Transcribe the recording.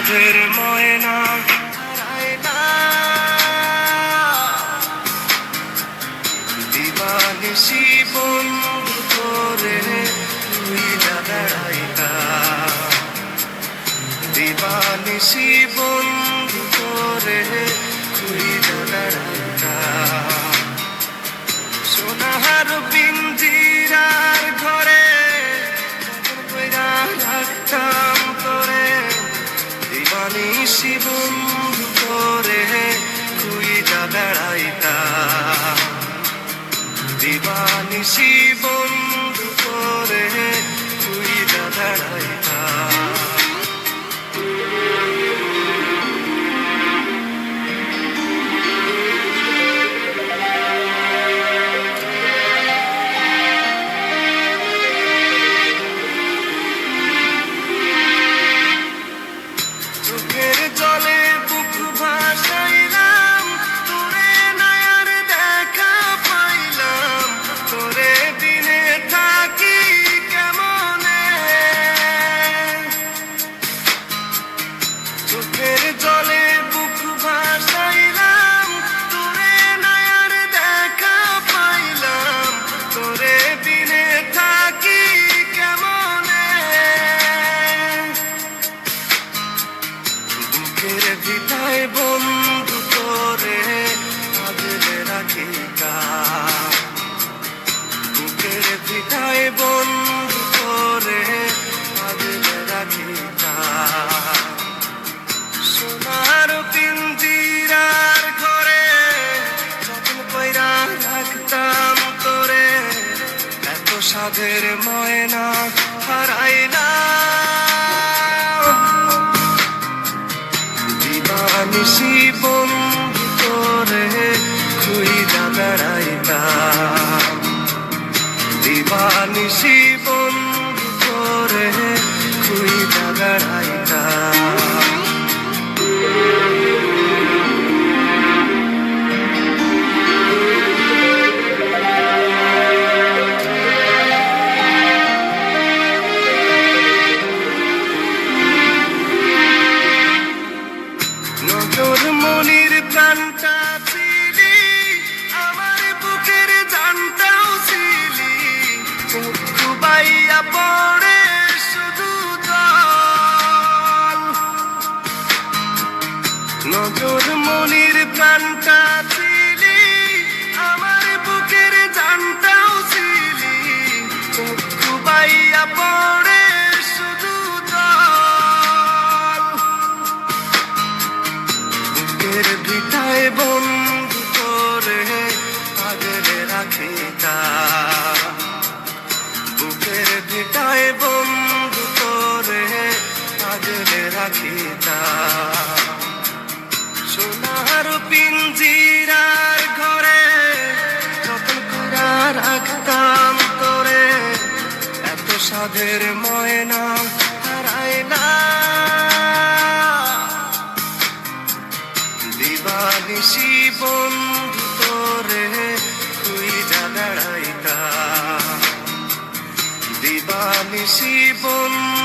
সাধের ময়না। দিবানিসি বন্ধু করে তুই না বেড়াইতা। দিবানিসি বন্ধু করে তুই দিবানিসি সাধের ময়না হারাই না। দিবানিসি বন্ধু করে খুইলা বেড়াইতা। দিবানিসি বন্ধু করে খুইলা বেড়াইতা। পড়ে শুধু নজর মনির প্রাণটা বুকের পড়ে শুধু বুকের বন্ধু করে আগলে রাখি বুকের আগলে রাখি সোনার পিঞ্জিরার ঘরে যতন করা রাখতাম তোরে এত সাধের ময়না হারায় না। দিবানিসি বন্ধু তোরে খুইজা বেড়াইতা দিবানিসি বন্ধু